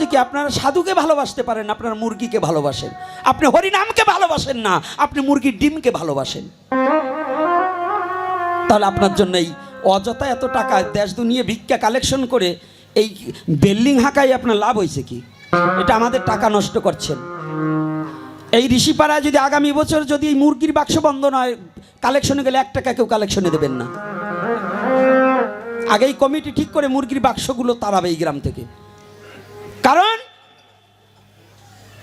হচ্ছে কি আপনারা সাধুকে ভালোবাসতে পারেন, আপনারা মুরগিকে ভালোবাসেন। আপনি হরিনামকে ভালোবাসেন না, আপনি মুরগির ডিমকে ভালোবাসেন। তাহলে আপনার জন্য এই অযথা এত টাকা দেশ দুনিয়া ভিক্ষা কালেকশন করে এই বিল্ডিং হাঁকাই আপনার লাভ হয়েছে কি? এটা আমাদের টাকা নষ্ট করছেন। এই ঋষিপাড়ায় যদি আগামী বছর যদি এই মুরগির বাক্স বন্ধ নয় কালেকশনে গেলে এক টাকা কেউ কালেকশনে দেবেন না। আগেই কমিটি ঠিক করে মুরগির বাক্সগুলো তাড়াবে এই গ্রাম থেকে। কারণ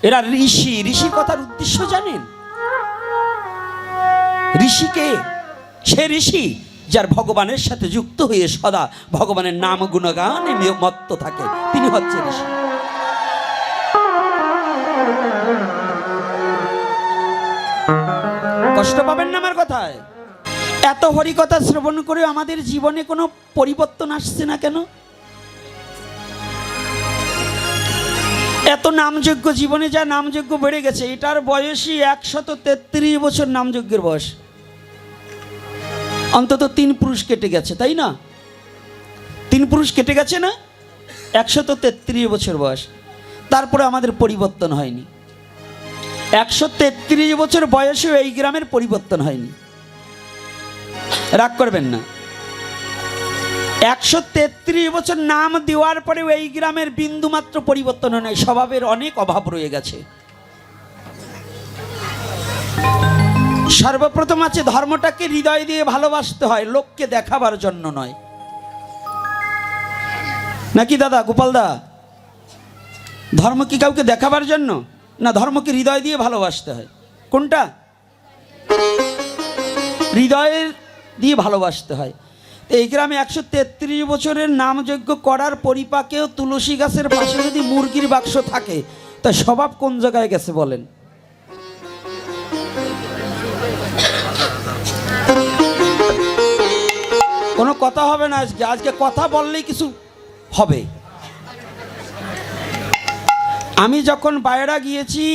এরা ঋষি। ঋষি কথার উদ্দেশ্য জানেন? ঋষিকে সে ঋষি যার ভগবানের সাথে যুক্ত হয়ে সদা ভগবানের নাম গুণগানে মত্ত থাকে। তিনি হচ্ছে ঋষি। কষ্ট পাবেন না আমার কথায়? এত হরিকথা শ্রবণ করে আমাদের জীবনে কোনো পরিবর্তন আসছে না কেন? এত নামযোগ্য জীবনে যা নামযোগ্য বেড়ে গেছে, এটার বয়সই একশত তেত্রিশ বছর নামযজ্ঞের বয়স। অন্তত তিন পুরুষ কেটে গেছে, তাই না? তিন পুরুষ কেটে গেছে না? একশত তেত্রিশ বছর বয়স। তারপরে আমাদের পরিবর্তন হয়নি। একশো তেত্রিশ বছর বয়সেও এই গ্রামের পরিবর্তন হয়নি। রাগ করবেন না। একশো তেত্রিশ বছর নাম দেওয়ার পরেও এই গ্রামের বিন্দু মাত্র পরিবর্তন হয় নাই। স্বভাবের অনেক অভাব রয়ে গেছে। সর্বপ্রথম আছে ধর্মটাকে হৃদয় দিয়ে ভালোবাসতে হয়, লোককে দেখাবার জন্য নয়। নাকি দাদা, গোপাল দা? ধর্ম কি কাউকে দেখাবার জন্য? না ধর্মকে হৃদয় দিয়ে ভালোবাসতে হয়? কোনটা? হৃদয়ের দিয়ে ভালোবাসতে হয়। এই গ্রামে একশো তেত্রিশ বছরের নামযজ্ঞ করার পরিপাকেও তুলসী গাছের পাশে যদি মুরগির বাক্স থাকে, তা স্বভাব কোন জায়গায় গেছে বলেন? কোনো কথা হবে না আজকে। আজকে কথা বললেই কিছু হবে। আমি যখন বাইরা গিয়েছি,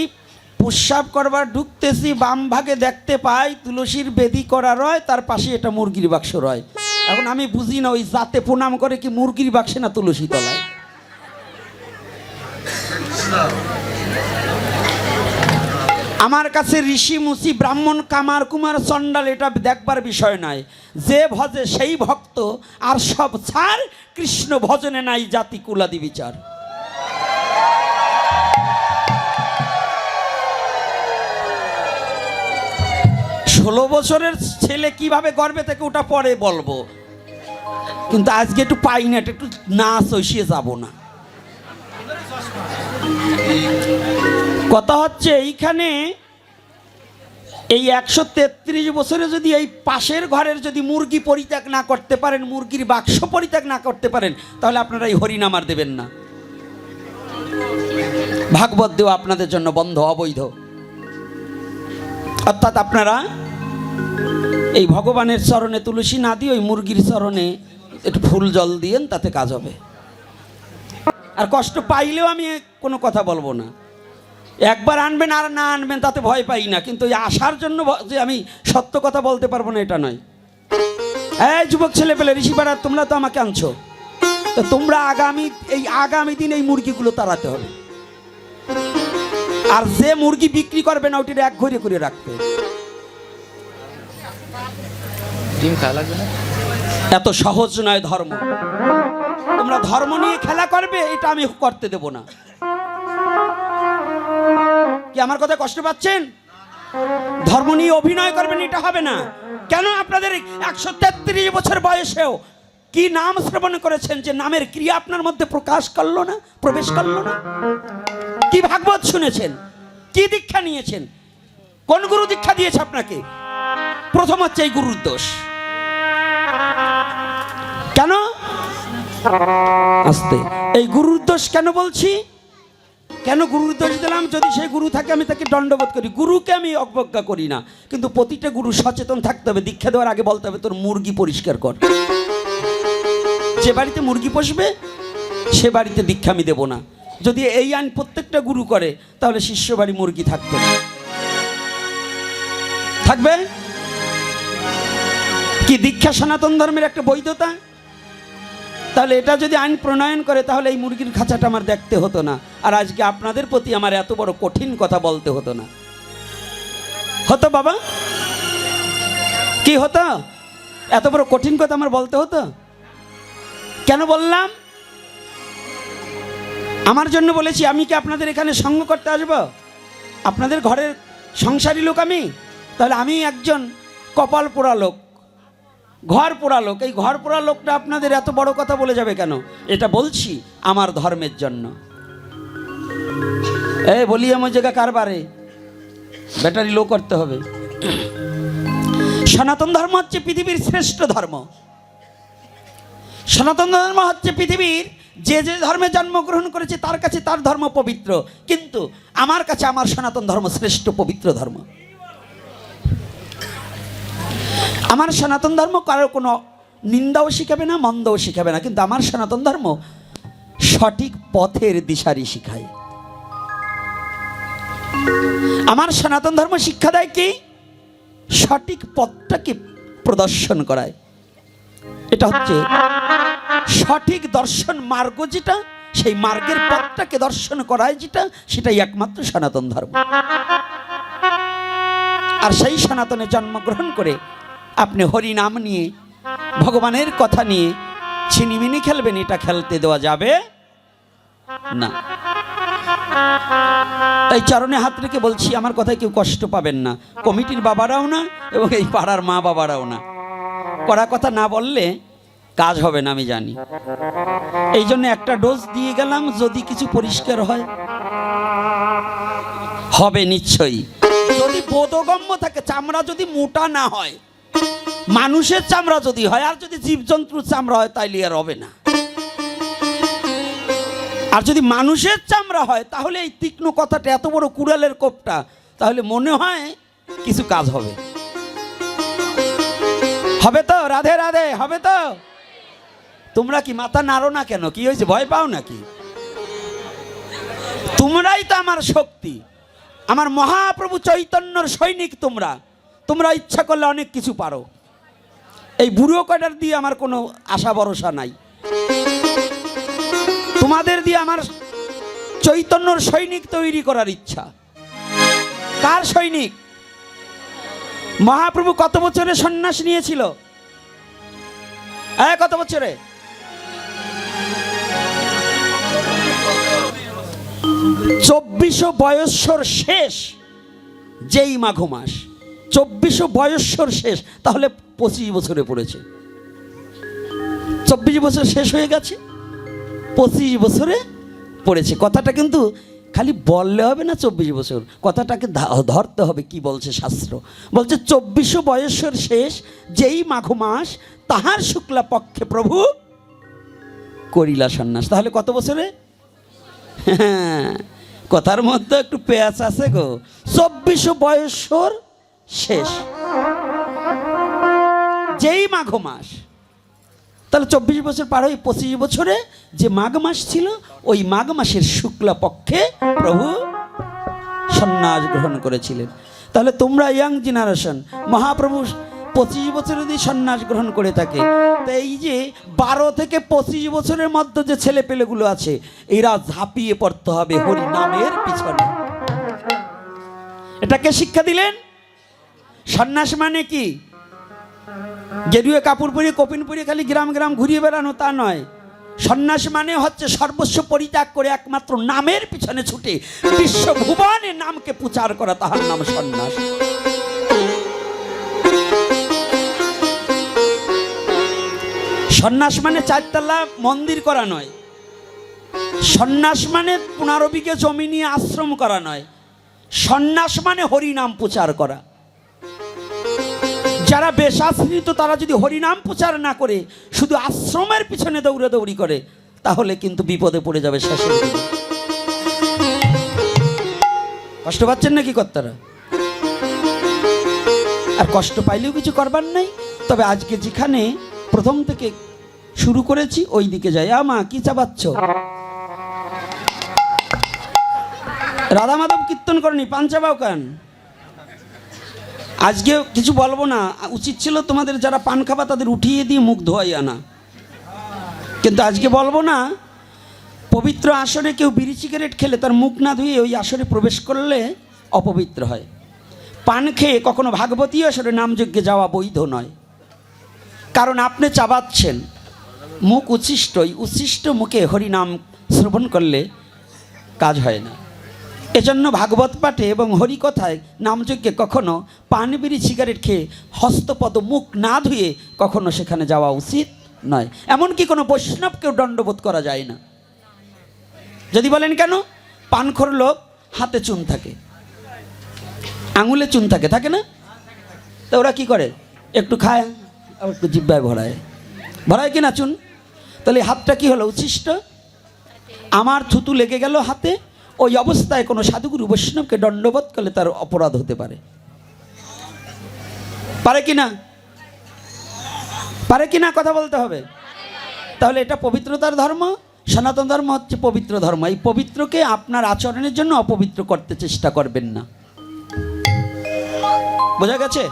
প্রস্রাব করবার ঢুকতেছি, বাম ভাগে দেখতে পাই তুলসীর বেদি করা রয়, তার পাশে এটা মুরগির বাক্স রয়। এখন আমি বুঝি না, ওই জাতে প্রণাম করে কি মুরগির বাক্সে না তুলসী তলায়? আমার কাছে ঋষি, মুসি, ব্রাহ্মণ, কামার, কুমার, চণ্ডাল, এটা দেখবার বিষয় নয়। যে ভজে সেই ভক্ত, আর সব ছাড় কৃষ্ণ ভজনে নাই জাতি কুলাদি বিচার। ষোলো বছরের ছেলে কীভাবে গর্বে থেকে ওটা পরে বলব? কিন্তু আজকে একটু পাই না, একটু না ঐশিয়ে যাব না। কথা হচ্ছে এইখানে এই একশো তেত্রিশ বছরে যদি এই পাশের ঘরের যদি মুরগি পরিত্যাগ না করতে পারেন, মুরগির বাক্স পরিত্যাগ না করতে পারেন, তাহলে আপনারা এই হরিনাম আর দেবেন না। ভাগবত দেওয়া আপনাদের জন্য বন্ধ, অবৈধ। অর্থাৎ আপনারা এই ভগবানের চরণে তুলসী না দিয়ে ওই মুরগির চরণে একটু ফুল জল দিয়েন তাতে কাজ হবে। আর কষ্ট পাইলেও আমি কোনো কথা বলব না। একবার আনবেন আর না আনবেন তাতে ভয় পাই না, কিন্তু এই আসার জন্য যে আমি সত্য কথা বলতে পারব না, এটা নয়। এই যুবক ছেলে পেলে ঋষিপাড়া, তোমরা তো আমাকে আনছো। তো তোমরা আগামী, এই আগামী দিন এই মুরগিগুলো তাড়াতে হবে। আর যে মুরগি বিক্রি করবে না, ওটির এক ঘরে করে রাখবে এত সহজ নয় ধর্ম। তোমরা ধর্ম নিয়ে খেলা করবে, এটা আমি করতে দেব না। কি আমার কথা কষ্ট পাচ্ছেন? ধর্ম নিয়ে অভিনয় করবেন, এটা হবে না। কেন আপনাদের একশো তেত্রিশ বছর বয়সেও কি নাম শ্রবণ করেছেন যে নামের ক্রিয়া আপনার মধ্যে প্রকাশ করল না, প্রবেশ করল না? কি ভাগবত শুনেছেন? কি দীক্ষা নিয়েছেন? কোন গুরু দীক্ষা দিয়েছে আপনাকে? প্রথম হচ্ছে এই গুরুর দোষ। কেন? আস্তে। এই গুরুর দোষ কেন বলছি? কেন গুরুর দোষ দিলাম? যদি সেই গুরু থাকে, আমি তাকে দণ্ডবোধ করি। গুরুকে আমি অবজ্ঞা করি না। কিন্তু প্রতিটা গুরু সচেতন থাকতে হবে। দীক্ষা দেওয়ার আগে বলতে হবে, তোর মুরগি পরিষ্কার কর। যে বাড়িতে মুরগি পোষবে, সে বাড়িতে দীক্ষা আমি দেবো না। যদি এই আইন প্রত্যেকটা গুরু করে, তাহলে শিষ্য বাড়ি মুরগি থাকবে। থাকবে? কি দীক্ষা সনাতন ধর্মের একটা বৈধতা? তাহলে এটা যদি আইন প্রণয়ন করে, তাহলে এই মুরগির খাঁচাটা আমার দেখতে হতো না। আর আজকে আপনাদের প্রতি আমার এত বড় কঠিন কথা বলতে হতো না। হতো বাবা? কি হতো? এত বড় কঠিন কথা আমার বলতে হতো? কেন বললাম? আমার জন্য বলেছি, আমি কি আপনাদের এখানে সঙ্গ করতে আসব? আপনাদের ঘরের সংসারী লোক আমি? তাহলে আমি একজন কপাল পোড়া লোক। ঘর পোড়া লোক, এই ঘর পোড়া লোকটা আপনাদের এত বড় কথা বলে যাবে কেন? এটা বলছি আমার ধর্মের জন্য। এই বলি আমার জায়গা কারবারে ব্যাটারি লো করতে হবে। সনাতন ধর্ম হচ্ছে পৃথিবীর শ্রেষ্ঠ ধর্ম। সনাতন ধর্ম হচ্ছে পৃথিবীর যে যে ধর্মে জন্মগ্রহণ করেছে তার কাছে তার ধর্ম পবিত্র। কিন্তু আমার কাছে আমার সনাতন ধর্ম শ্রেষ্ঠ পবিত্র ধর্ম। আমার সনাতন ধর্ম কারও কোনো নিন্দাও শিখাবে না, মন্দও শিখাবে না। কিন্তু আমার সনাতন ধর্ম সঠিক পথের দিশারি শিখায়। আমার সনাতন ধর্ম শিক্ষা দেয় কি? সঠিক পথটাকে প্রদর্শন করায়। এটা হচ্ছে সঠিক দর্শন মার্গ যেটা, সেই মার্গের পথটাকে দর্শন করায় যেটা, সেটাই একমাত্র সনাতন ধর্ম। আর সেই সনাতনে জন্মগ্রহণ করে আপনি হরি নাম নিয়ে, ভগবানের কথা নিয়ে ছিনিমিনি খেলবেন, এটা খেলতে দেওয়া যাবে? না। তাই চরণে হাত রেখে বলছি, আমার কথায় কেউ কষ্ট পাবেন না। কমিটির বাবারাও না, এবং এই পাড়ার মা বাবারাও না। কড়া কথা না বললে কাজ হবে না, আমি জানি। এই জন্য একটা ডোজ দিয়ে গেলাম, যদি কিছু পরিষ্কার হয়। হবে নিশ্চয়ই। যদি বোধগম্য থাকে, চামড়া যদি মোটা না হয় মানুষের চামড়া যদি হয়, আর যদি জীবজন্তুর চামড়া হয়, তাইলে আর হবে না। আর যদি মানুষের চামড়া হয়, তাহলে এই তীক্ষ্ণ কথাটা, এত বড় কুড়ালের কোপটা, তাহলে মনে হয় কিছু কাজ হবে। হবে তো, রাধে রাধে, হবে তো? তোমরা কি মাথা নাড়ো না কেন? কি হয়েছে, ভয় পাও নাকি? তোমরাই তো আমার শক্তি। আমার মহাপ্রভু চৈতন্যর সৈনিক তোমরা। তোমরা ইচ্ছা করলে অনেক কিছু পারো। এই বুড়ো কটার দিয়ে আমার কোনো আশা ভরসা নাই? তোমাদের দিয়ে আমার চৈতন্যর সৈনিক তৈরি করার ইচ্ছা। কার সৈনিক? মহাপ্রভু কত বছরে সন্ন্যাস নিয়েছিল? হ্যাঁ কত বছরে? চব্বিশো বয়সর শেষ যেই মাঘ মাস। চব্বিশো বয়স্বর শেষ তাহলে পঁচিশ বছরে পড়েছে। চব্বিশ বছর শেষ হয়ে গেছে পঁচিশ বছরে পড়েছে। কথাটা কিন্তু খালি বললে হবে না চব্বিশ বছর কথাটাকে ধরতে হবে কি বলছে শাস্ত্র? বলছে চব্বিশো বয়সের শেষ যেই মাঘ মাস তাহার শুক্লা পক্ষে প্রভু করিলা সন্ন্যাস। তাহলে কত বছরে? হ্যাঁ, কথার মধ্যে একটু পেঁয়াজ আছে গো। চব্বিশো বয়সর শেষ। যেই মাঘ মাস, তাহলে চব্বিশ বছর পার হয়ে পঁচিশ বছরে যে মাঘ মাস ছিল, ওই মাঘ মাসের শুক্লা পক্ষে প্রভু সন্ন্যাস গ্রহণ করেছিলেন। তাহলে তোমরা ইয়াং জেনারেশন, মহাপ্রভু পঁচিশ বছর যদি সন্ন্যাস গ্রহণ করে থাকে, তো এই যে বারো থেকে পঁচিশ বছরের মধ্যে যে ছেলে পেলেগুলো আছে, এরা ঝাঁপিয়ে পড়তে হবে হরি নামের পিছনে। এটাকে শিক্ষা দিলেন? সন্ন্যাস মানে কি? গেরুয়ে কাপড় পরিয়ে কপিন খালি গ্রাম গ্রাম ঘুরিয়ে বেড়ানো, তা নয়। সন্ন্যাস মানে হচ্ছে সর্বস্ব পরিত্যাগ করে একমাত্র নামের পিছনে ছুটে বিশ্ব ভুবনে নামকে প্রচার করা তাহার নাম সন্ন্যাস। সন্ন্যাস মানে চারতলা মন্দির করা নয়। সন্ন্যাস মানে পনেরো বিঘে জমি নিয়ে আশ্রম করা নয়। সন্ন্যাস মানে হরিনাম প্রচার করা। যারা বেশাশ্রিত তারা যদি হরিনাম প্রচার না করে, শুধু আশ্রমের পিছনে দৌড়ে দৌড়ি করে, তাহলে কিন্তু বিপদে পড়ে যাবে দিকে। কষ্ট পাচ্ছেন নাকি কর্তারা? আর কষ্ট পাইলেও কিছু করবার নাই। তবে আজকে যেখানে প্রথম থেকে শুরু করেছি ওই দিকে যাই আমা কি চাবাচ্ছ রাধা মাধব কীর্তন করেনি পান চাবাও কেন আজকে কিছু বলব না। উচিত ছিল তোমাদের যারা পান খাবা তাদের উঠিয়ে দিয়ে মুখ ধোয়াই আনা। কিন্তু আজকে বলব না, পবিত্র আসরে কেউ বিড়ি সিগারেট খেলে তার মুখ না ধুয়ে ওই আসরে প্রবেশ করলে অপবিত্র হয়। পান খেয়ে কখনো ভাগবতী আসরে নামযজ্ঞে যাওয়া বৈধ নয়। কারণ আপনি চাবাচ্ছেন, মুখ উচ্ছিষ্ট এই উচ্ছিষ্ট মুখে হরিনাম শ্রবণ করলে কাজ হয় না। এজন্য ভাগবত পাঠে এবং হরিকথায় নামযজ্ঞে কখনো পান বিড়ি সিগারেট খেয়ে হস্তপদ মুখ না ধুয়ে কখনো সেখানে যাওয়া উচিত নয়। এমনকি কোনো বৈষ্ণবকেও দণ্ডবোধ করা যায় না। যদি বলেন কেন? পানখর লোক হাতে চুন থাকে। আঙুলে চুন থাকে থাকে না? তো ওরা কি করে? একটু খায় আবার একটু জিব্বায় ভরায়। ভরায় কি না চুন? তাহলে হাতটা কি হলো? উচ্ছিষ্ট? আমার থুতু লেগে গেল হাতে? ওই অবস্থায় কোনো সাধুগুরু বৈষ্ণবকে দণ্ডবোধ করলে তার অপরাধ হতে পারে। পারে কি না? পারে কি না কথা বলতে হবে? তাহলে এটা পবিত্রতার ধর্ম, সনাতন ধর্ম হচ্ছে পবিত্র ধর্ম। এই পবিত্রকে আপনার আচরণের জন্য অপবিত্র করতে চেষ্টা করবেন না। বোঝা গেছে?